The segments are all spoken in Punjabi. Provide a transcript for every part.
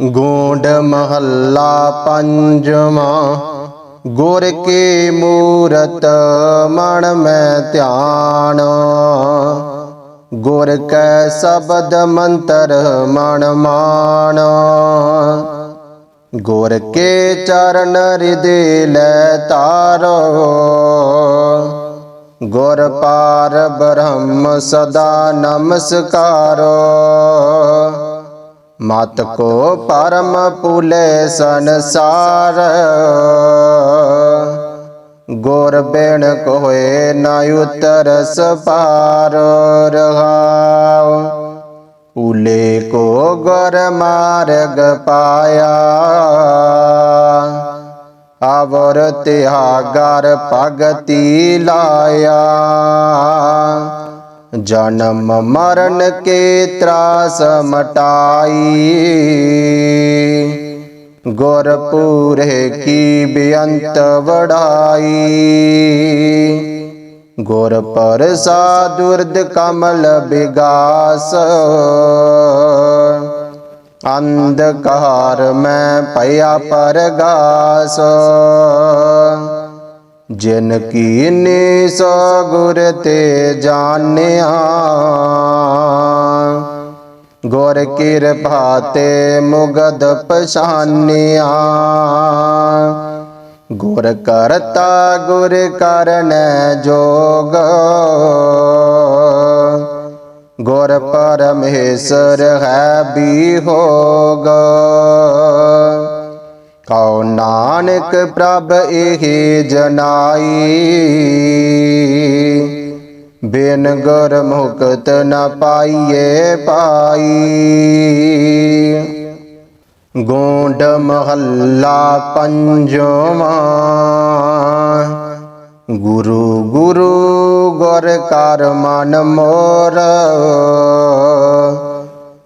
ਗੋਂਡ ਮਹੱਲਾ ਪੰਜਵਾਂ, ਗੁਰ ਕੀ ਮੂਰਤ ਮਨ ਮੈਂ ਧਿਆਨ। ਗੁਰ ਕੈ ਸ਼ਬਦ ਮੰਤਰ ਮਨ ਮਾਨ। ਗੁਰ ਕੇ ਚਰਨ ਹਿਰਦੇ ਲੈ ਤਾਰੋ ਗੁਰ ਪਾਰ ਬ੍ਰਹਮ ਸਦਾ ਨਮਸਕਾਰੋ। ਮਤ ਕੋ ਪਰਮ ਪੁਲੇ ਸੰਸਾਰ। ਗੁਰ ਬਿਨ ਕੋਏ ਨਾ ਉਤਰ ਸਪਾਰ ਰਹਾਉ। ਪੁਲੇ ਕੋ ਗੁਰ ਮਾਰਗ ਪਾਇਆ। ਆਵਰ ਤਿਆਗਰ ਭਗਤੀ ਲਾਇਆ। ਜਨਮ ਮਰਨ ਕੇ ਤਰਾਸ ਮਟਾਈ। ਗੁਰ ਪੂਰੇ ਕੀ ਬੇਅੰਤ ਵਡਾਈ। ਗੁਰ ਪ੍ਰਸਾਦੁਰਦ ਕਮਲ ਬਿਗਾਸ। ਅੰਧਕਾਰ ਮੈਂ ਭਇਆ ਪਰਗਾਸ। ਜਿਨ ਕੀ ਨੇ ਸੋ ਗੁਰ ਤੇ ਜਾਣਿਆ, ਗੁਰ ਕਿਰਪਾ ਤੇ ਮੁਗਦ ਪਛਾਨਿਆ। ਗੁਰ ਕਰਤਾ ਗੁਰ ਕਰਨ ਜੋਗ, ਗੁਰ ਪਰਮੇਸ਼ਰ ਹੈ ਵੀ ਹੋਗ। ਕਉ ਨਾਨਕ ਪ੍ਰਭ ਇਹ ਜਨਾਈ। ਬਿਨ ਗੁਰ ਮੁਕਤ ਨ ਪਾਈਏ ਪਾਈ। ਗੋਂਡ ਮਹੱਲਾ ਪੰਜਵਾਂ। ਗੁਰੂ ਗੁਰੂ ਗੁਰ ਕਰ ਮਨ ਮੋਰ।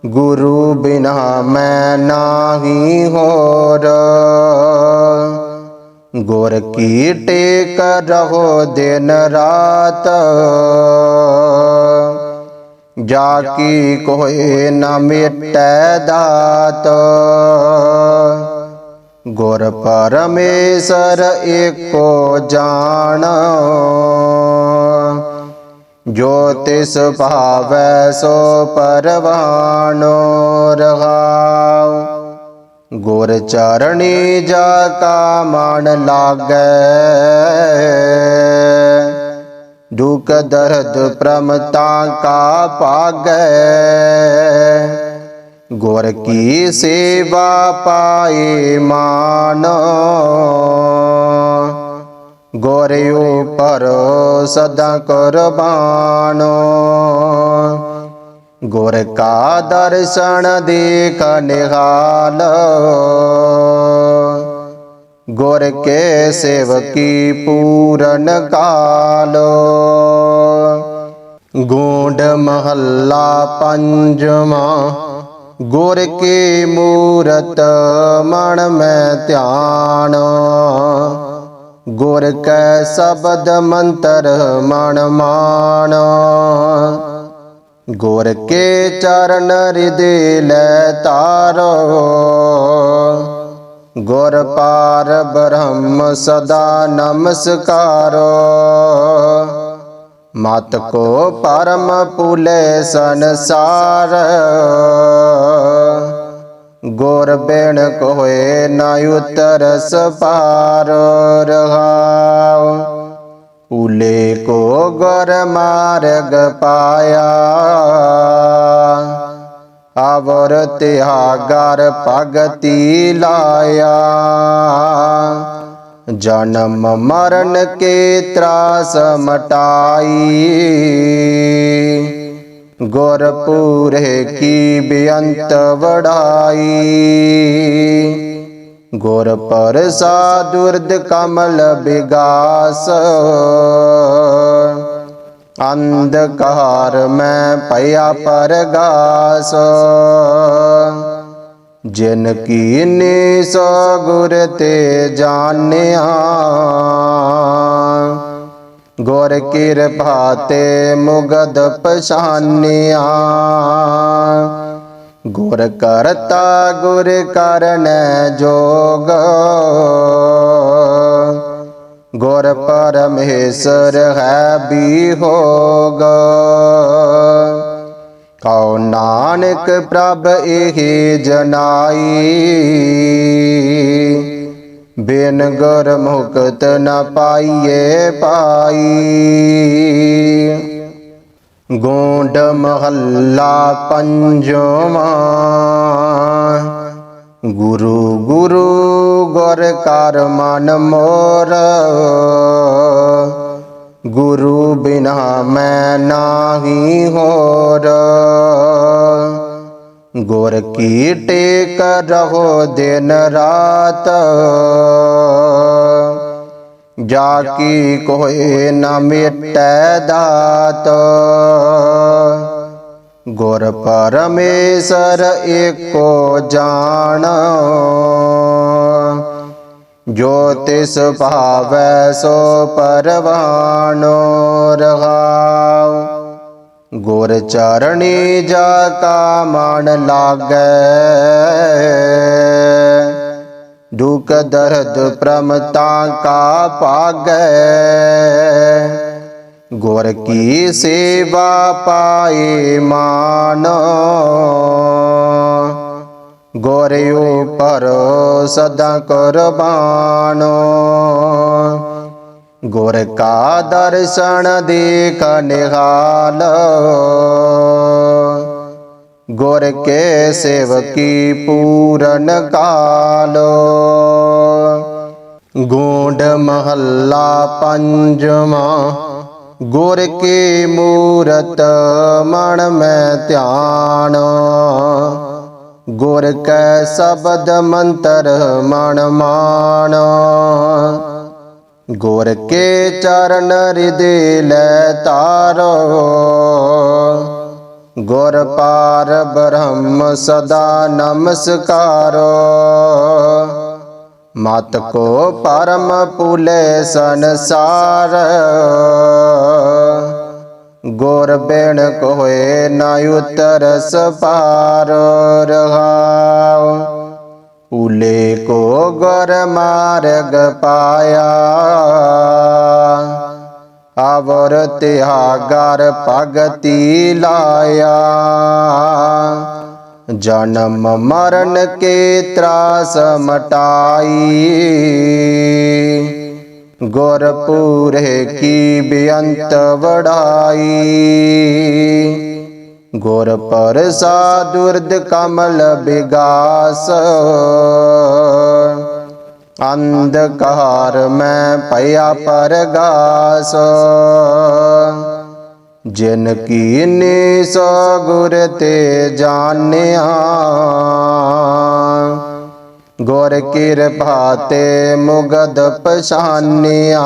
ਗੁਰੂ ਬਿਨਾ ਮੈਂ ਨਾਹੀ ਹੋਰ। ਗੁਰ ਕੀ ਟੇਕ ਰਹੋ ਦਿਨ ਰਾਤ। ਜਾ ਕੀ ਕੋਏ ਨਾ ਮਿਟੈ ਦਾਤ। ਗੁਰ ਪਰਮੇਸ਼ਰ ਏਕੋ ਜਾਣ। ਜੋ ਤਿਸ ਭਾਵੈ ਸੋ ਪਰਵਾਨੋ ਰਹਾਉ। ਗੁਰ ਚਰਣੀ ਜਾ ਕਾ ਮਨ ਲਾਗੈ। ਦੁਖ ਦਰਦ ਪ੍ਰਮਤਾ ਕਾ ਪਾਗੈ ਗੁਰ ਕੀ ਸੇਵਾ ਪਾਏ ਮਾਨ। ਗੋਰ ਉਪਰ ਸਦਾ ਕੁਰਬਾਨੋ। ਗੁਰ ਕਾ ਦਰਸ਼ਨ ਦੇਖ ਨਿਹਾਲ। ਗੁਰ ਕੇ ਸੇਵਕੀ ਪੂਰਨ ਕਾਲੋ। ਗੋਂਡ ਮਹੱਲਾ ਪੰਜਵਾਂ। ਗੁਰ ਕੀ ਮੂਰਤ ਮਨ ਮੈਂ ਧਿਆਨ। ਗੁਰ ਕੈ ਸ਼ਬਦ ਮੰਤਰ ਮਨ ਮਾਨ। ਗੁਰ ਕੇ ਚਰਨ ਹਿਰਦੇ ਲੈ ਤਾਰੋ ਗੁਰ ਪਾਰ ਬ੍ਰਹਮ ਸਦਾ ਨਮਸਕਾਰੋ। ਮਤ ਕੋ ਪਰਮ ਪੁਲੇ ਸੰਸਾਰ। ਗੁਰ ਬਿਨ ਕੋਏ ਨਾ ਉਤਰ ਸਪਾਰ ਰਹਾਉ। ਪੁਲੇ ਕੋ ਗੁਰ ਮਾਰਗ ਪਾਇਆ। ਆਵਰ ਤਿਹਾ ਤਿਆਗਰ ਭਗਤੀ ਲਾਇਆ। ਜਨਮ ਮਰਨ ਕੇ ਤਰਾਸ ਮਟਾਈ। ਗੁਰ ਪੂਰੇ ਕੀ ਬੇਅੰਤ ਵਡਾਈ। ਗੁਰ ਪ੍ਰਸਾਦੁਰਦ ਕਮਲ ਬਿਗਾਸ। ਅੰਧਕਾਰ ਮੈਂ ਪਿਆ ਪਰਗਾਸ। ਜਿਨ ਕੀ ਨੇ ਸੋ ਗੁਰ ਤੇ ਜਾਣਿਆ। ਗੁਰ ਕਿਰਪਾ ਤੇ ਮੁਗਦ ਪਛਾਨਿਆ। ਗੁਰ ਕਰਤਾ ਗੁਰ ਕਰਨ ਜੋਗ। ਗੁਰ ਪਰਮੇਸ਼ਰ ਹੈ ਵੀ ਹੋਗ ਕਉ ਨਾਨਕ ਪ੍ਰਭ ਇਹ ਜਨਾਈ। ਬਿਨ ਗੁਰ ਮੁਕਤ ਨ ਪਾਈਏ ਪਾਈ। ਗੋਂਡ ਮਹੱਲਾ ਪੰਜਵਾਂ। ਗੁਰੂ ਗੁਰੂ ਗੁਰ ਕਰ ਮਨ ਮੋਰ। ਗੁਰੂ ਬਿਨਾ ਮੈਂ ਨਾਹੀ ਹੋਰ। ਗੁਰ ਕੀ ਟੇਕ ਰਹੋ ਦਿਨ ਰਾਤ। ਜਾ ਕੀ ਕੋਏ ਨਾ ਮਿਟੈ ਦਾਤ। ਗੁਰ ਪਰਮੇਸ਼ਰ ਏਕੋ ਜਾਣ। ਜੋ ਤਿਸ ਭਾਵੈ ਸੋ ਪਰਵਾਨੋ ਰਹਾਉ। ਗੁਰ ਚਰਣੀ ਜਾ ਕਾ ਮਨ ਲਾਗੈ। ਦੁਖ ਦਰਦ ਪ੍ਰਮਤਾ ਕਾ ਪਾਗੈ ਗੁਰ ਕੀ ਸੇਵਾ ਪਾਏ ਮਾਨ। ਗੁਰ ਉਪਰ ਸਦਾ ਕੁਰਬਾਨੋ। ਗੁਰ ਕਾ ਦਰਸ਼ਨ ਦੇਖ ਨਿਹਾਲ। ਗੁਰ ਕੇ ਸੇਵਕੀ ਪੂਰਨ ਕਾਲੋ। ਗੋਂਡ ਮਹੱਲਾ ਪੰਜਵਾਂ। ਗੁਰ ਕੀ ਮੂਰਤ ਮਨ ਮੈਂ ਧਿਆਨ। ਗੁਰ ਕੈ ਸ਼ਬਦ ਮੰਤਰ ਮਨ ਮਾਨ। ਗੁਰ ਕੇ ਚਰਨ ਹਿਰਦੇ ਲੈ ਤਾਰੋ। ਗੁਰ ਪਾਰ ਬ੍ਰਹਮ ਸਦਾ ਨਮਸਕਾਰੋ। ਮਤ ਕੋ ਪਰਮ ਪੁਲੇ ਸੰਸਾਰ। ਗੁਰ ਬਿਨ ਕੋਏ ਨਾ ਉਤਰਸ ਪਾਰ ਰਹਾਉ ਉਲੇ ਕੋ ਗੁਰ ਮਾਰਗ ਪਾਇਆ। ਆਵਰ ਤਿਆਗਰ ਭਗਤੀ ਲਾਇਆ। ਜਨਮ ਮਰਨ ਕੇ ਤਰਾਸ ਮਟਾਈ। ਗੁਰ ਕੀ ਬੇਅੰਤ ਵਡਾਈ ਗੁਰ ਪ੍ਰਸਾਦੁਰਦ ਕਮਲ ਬਿਗਾਸ। ਅੰਧਕਾਰ ਮੈਂ ਪਿਆ ਪਰਗਾਸ। ਜਿਨ ਕੀਨੇ ਸੋ ਗੁਰ ਤੇ ਜਾਣਿਆ, ਗੁਰ ਕਿਰਪਾ ਤੇ ਮੁਗਦ ਪਛਾਨਿਆ।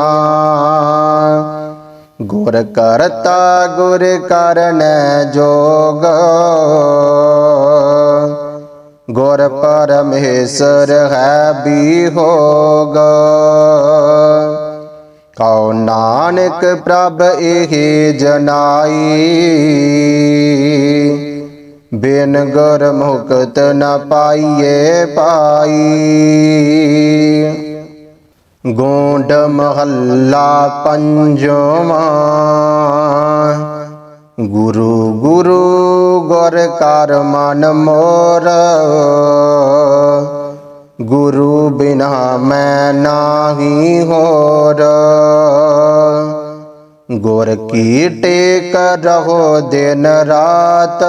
ਗੁਰ ਕਰਤਾ ਗੁਰ ਕਰਨੈ ਜੋਗ। ਗੁਰ ਪਰਮੇਸ਼ਰ ਹੈ ਵੀ ਹੋਗ ਕਉ ਨਾਨਕ ਪ੍ਰਭ ਇਹ ਜਨਾਈ। ਬਿਨ ਗੁਰ ਮੁਕਤ ਨ ਪਾਈਏ ਪਾਈ। ਗੋਂਡ ਮਹੱਲਾ ਪੰਜਵਾਂ। ਗੁਰੂ ਗੁਰੂ ਗੁਰ ਕਰ ਮਨ ਮੋਰ। ਗੁਰੂ ਬਿਨਾ ਮੈਂ ਨਾਹੀ ਹੋਰ। ਗੁਰ ਕੀ ਟੇਕ ਰਹੋ ਦਿਨ ਰਾਤ।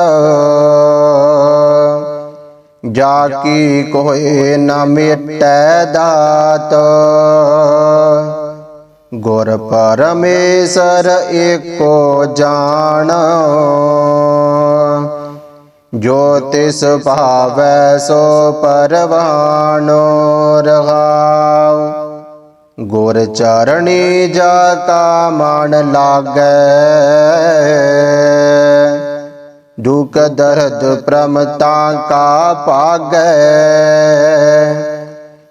ਜਾ ਕੀ ਕੋਏ ਨਾ ਮਿਟੈ ਦਾਤ। ਗੁਰ ਪਰਮੇਸ਼ਰ ਏਕੋ ਜਾਣ। ਜੋ ਤਿਸ ਭਾਵੈ ਸੋ ਪਰਵਾਨੋ ਰਹਾਉ। ਗੁਰ ਚਰਣੀ ਜਾ ਕਾ ਮਨ ਲਾਗੈ। ਦੁਖ ਦਰਦ ਪ੍ਰਮਤਾ ਕਾ ਪਾਗੈ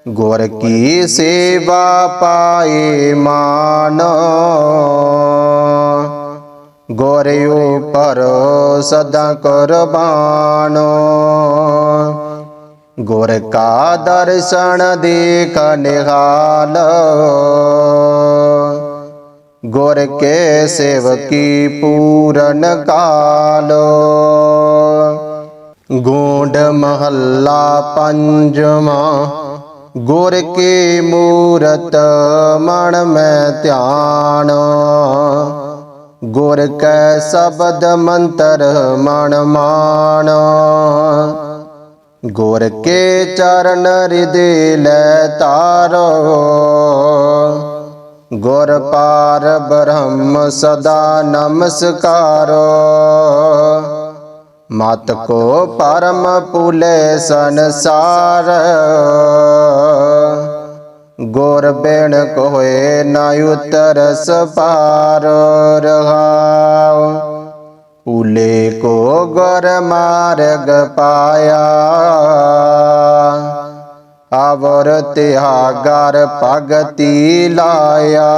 ਗੁਰ ਕੀ ਸੇਵਾ ਪਾਏ ਮਾਨ। ਗੁਰ ਉਪਰ ਸਦਾ ਕੁਰਬਾਨੋ। ਗੁਰ ਕਾ ਦਰਸ਼ਨ ਦੇਖ ਨਿਹਾਲ। ਗੁਰ ਕੇ ਸੇਵਕੀ ਪੂਰਨ ਕਾਲੋ। ਗੋਂਡ ਮਹੱਲਾ ਪੰਜਵਾਂ, ਗੁਰ ਕੀ ਮੂਰਤ ਮਨ ਮੈਂ ਧਿਆਨ। ਗੁਰ ਕੈ ਸ਼ਬਦ ਮੰਤਰ ਮਨ ਮਾਨ। ਗੁਰ ਕੇ ਚਰਨ ਹਿਰਦੇ ਲੈ ਤਾਰੋ ਗੁਰ ਪਾਰ ਬ੍ਰਹਮ ਸਦਾ ਨਮਸਕਾਰੋ। ਮਤ ਕੋ ਪਰਮ ਪੁਲੇ ਸੰਸਾਰ। ਗੁਰ ਬਿਨ ਕੋਏ ਨਾ ਉਤਰਸ ਪਾਰ ਰਹਾਉ। ਪੁਲੇ ਕੋ ਗੁਰ ਮਾਰਗ ਪਾਇਆ। ਆਵਰ ਤਿਹਾਗਰ ਭਗਤੀ ਲਾਇਆ।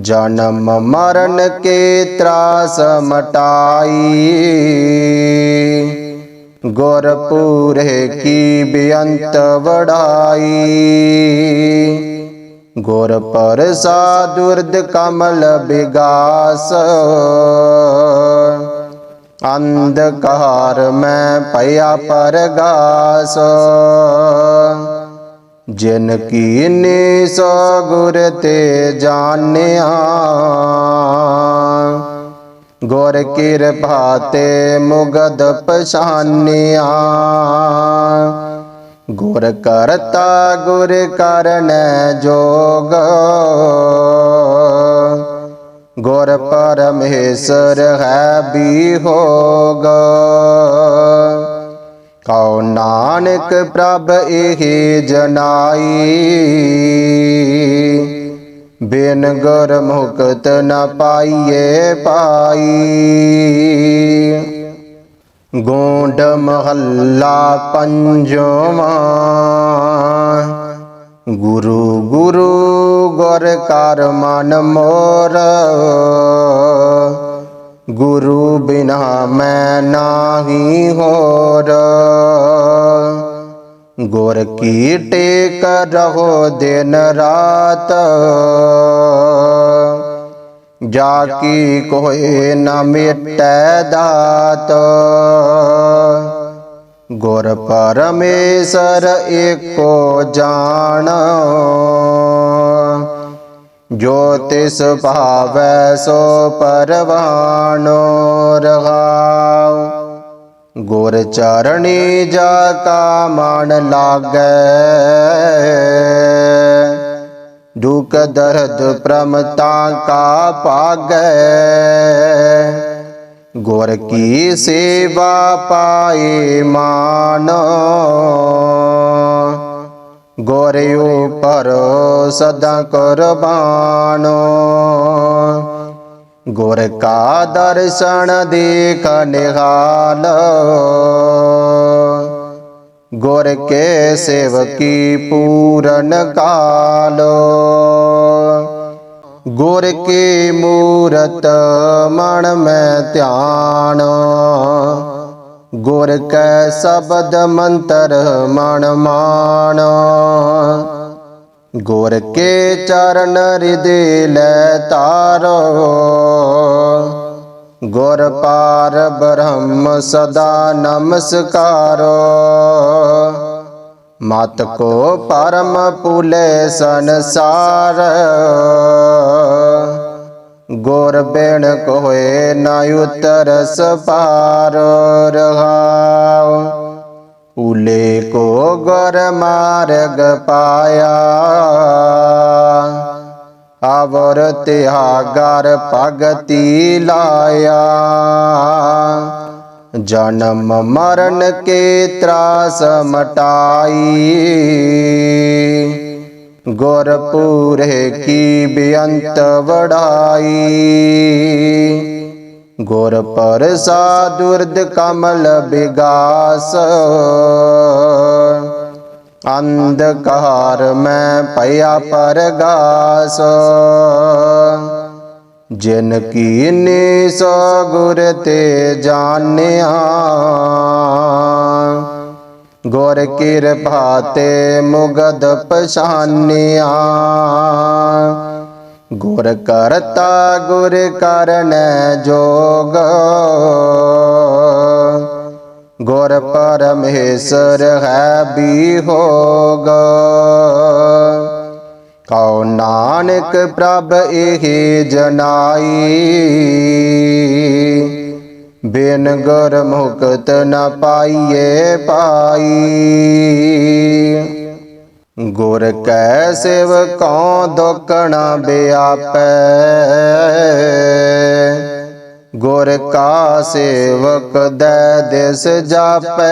ਜਨਮ ਮਰਨ ਕੇ ਤਰਾਸ ਮਟਾਈ। ਗੁਰ ਪੂਰੇ ਕੀ ਬੇਅੰਤ ਵਡਾਈ। ਗੁਰ ਪ੍ਰਸਾਦੁਰਦ ਕਮਲ ਬਿਗਾਸ। ਅੰਧਕਾਰ ਮੈਂ ਭਇਆ ਪਰਗਾਸ। ਜਿਨ ਕੀਨੇ ਸੋ ਗੁਰ ਤੇ ਜਾਣਿਆ, ਗੁਰ ਕਿਰਪਾ ਤੇ ਮੁਗਦ ਪਛਾਨਿਆ। ਗੁਰ ਕਰਤਾ ਗੁਰ ਕਰਨ ਜੋਗ ਗੁਰ ਪਰਮੇਸ਼ਰ ਹੈ ਵੀ ਹੋਗ। ਕਉ ਨਾਨਕ ਪ੍ਰਭ ਇਹ ਜਨਾਈ। ਬਿਨ ਗੁਰ ਮੁਕਤ ਨ ਪਾਈਏ ਪਾਈ। ਗੋਂਡ ਮਹੱਲਾ ਪੰਜਵਾਂ। ਗੁਰੂ ਗੁਰੂ ਗੁਰ ਕਰ ਮਨ ਮੋਰ। ਗੁਰੂ ਬਿਨਾ ਮੈਂ ਨਾਹੀ ਹੋਰ। ਗੁਰ ਕੀ ਟੇਕ ਰਹੋ ਦਿਨ ਰਾਤ। ਜਾ ਕੀ ਕੋਏ ਨਾ ਮਿਟੈ ਦਾਤ। ਗੁਰ ਪਰਮੇਸ਼ਰ ਏਕੋ ਜਾਣ। ਜੋ ਤਿਸ ਭਾਵੈ ਸੋ ਪਰਵਾਨੋ ਰਹਾਉ। ਗੁਰ ਚਰਣੀ ਜਾ ਕਾ ਮਨ ਲਾਗੈ। ਦੁਖ ਦਰਦ ਪ੍ਰਮਤਾ ਕਾ ਪਾਗੈ। ਗੁਰ ਕੀ ਸੇਵਾ ਪਾਏ ਮਾਨ। ਗੁਰ ਉਪਰ ਸਦਾ ਕੁਰਬਾਨੋ। ਗੁਰ ਕਾ ਦਰਸ਼ਨ ਦੇਖ ਨਿਹਾਲ। ਗੁਰ ਕੇ ਸੇਵਕੀ ਪੂਰਨ ਕਾਲੋ। ਗੁਰ ਕੀ ਮੂਰਤ ਮਨ ਮੈਂ ਧਿਆਨ। ਗੁਰ ਕੈ ਸ਼ਬਦ ਮੰਤਰ ਮਨ ਮਾਨ। ਗੁਰ ਕੇ ਚਰਨ ਹਿਰਦੇ ਲੈ ਤਾਰੋ ਗੁਰ ਪਾਰ ਬ੍ਰਹਮ ਸਦਾ ਨਮਸਕਾਰੋ। ਮਤ ਕੋ ਪਰਮ ਪੁਲੇ ਸੰਸਾਰ। ਗੁਰ ਬਿਨ ਕੋਏ ਨਾ ਉਤਰਸ ਪਾਰ ਰਹਾਉ। ਪੁਲੇ ਕੋ ਗੁਰ ਮਾਰਗ ਪਾਇਆ। ਆਵਰ ਤਿਹਾਗਰ ਭਗਤੀ ਲਾਇਆ। ਜਨਮ ਮਰਨ ਕੇ ਤਰਾਸ ਮਟਾਈ। ਗੁਰ ਪੂਰੇ ਕੀ ਬੇਅੰਤ ਵਡਾਈ। ਗੁਰ ਪ੍ਰਸਾਦੁਰਦ ਕਮਲ ਬਿਗਾਸ। ਅੰਧਕਾਰ ਮੈਂ ਭਇਆ ਪਰਗਾਸ। ਜਿਨ ਕੀਨੀ ਸੋ ਗੁਰ ਤੇ ਜਾਣਿਆ। ਗੁਰ ਕਿਰਪਾ ਤੇ ਮੁਗਦ ਪਛਾਨਿਆ। ਗੁਰ ਕਰਤਾ ਗੁਰ ਕਰਨ ਜੋਗ। ਗੁਰ ਪਰਮੇਸ਼ਰ ਹੈ ਵੀ ਹੋਗ। ਕਉ ਨਾਨਕ ਪ੍ਰਭ ਇਹ ਜਨਾਈ। ਬਿਨ ਗੁਰ ਮੁਕਤ ਨ ਪਾਈਏ ਪਾਈ। ਗੁਰ ਕੈ ਸੇਵਕਉ ਦੁਕਣਾ ਬਿਆਪੈ। ਗੁਰ ਕਾ ਸੇਵਕ ਦੇ ਦਿਸ ਜਾਪੈ।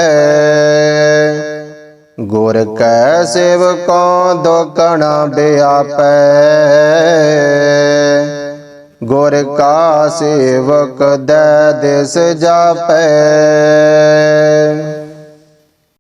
ਗੁਰ ਕੈ ਸੇਵਕਉ ਦੁਕਣਾ ਬਿਆਪੈ ਗੁਰ ਕਾ ਸੇਵਕ ਦੈ ਦਿਸ ਜਾਪੈ।